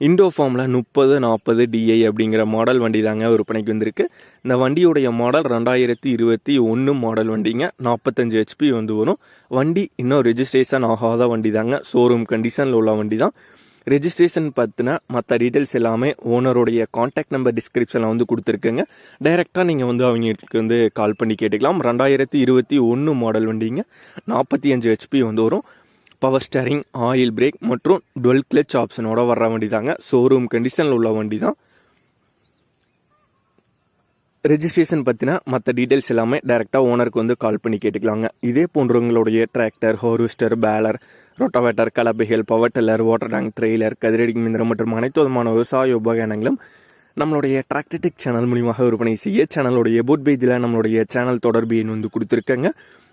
Indo ஃபார்மில் முப்பது நாற்பது டிஐ அப்படிங்கிற மாடல் வண்டி தாங்க விற்பனைக்கு வந்திருக்கு. இந்த வண்டியுடைய மாடல் ரெண்டாயிரத்தி இருபத்தி ஒன்று மாடல் வண்டிங்க. நாற்பத்தஞ்சு ஹெச்பி வந்து வரும். வண்டி இன்னும் ரெஜிஸ்ட்ரேஷன் ஆகாத வண்டி தாங்க. ஷோரூம் கண்டிஷனில் உள்ள வண்டி தான். ரெஜிஸ்ட்ரேஷன் பற்றின மற்ற டீட்டெயில்ஸ் எல்லாமே ஓனருடைய காண்டாக்ட் நம்பர் டிஸ்கிரிப்ஷனில் வந்து கொடுத்துருக்குங்க. டைரெக்டாக நீங்கள் வந்து அவங்களுக்கு வந்து கால் பண்ணி கேட்டுக்கலாம். ரெண்டாயிரத்தி இருபத்தி ஒன்று மாடல் வண்டிங்க. நாற்பத்தி அஞ்சு ஹெச்பி வந்து வரும். பவர் ஸ்டேரிங் ஆயில் பிரேக் மற்றும் டுவெல் கிளச் ஆப்ஷனோட வர்ற வண்டி தாங்க ஷோரூம் கண்டிஷனில் உள்ள வண்டி தான் ரெஜிஸ்ட்ரேஷன் பற்றின மற்ற டீட்டெயில்ஸ் எல்லாமே டேரெக்டாக ஓனருக்கு வந்து கால் பண்ணி கேட்டுக்கலாங்க. இதே போன்றவங்களுடைய tractor harvester baler rotavator கலப்பைகள் power tiller water tank trailer கதிரடி மிந்திரம் மற்றும் அனைத்து விதமான விவசாய உபகரணங்களும் நம்மளுடைய டிராக்டர்டெக் சேனல் மூலியமாக விற்பனை செய்ய சேனலுடைய போட் பேஜில் நம்மளுடைய சேனல் தொடர்பு எண் வந்து கொடுத்துருக்கேங்க.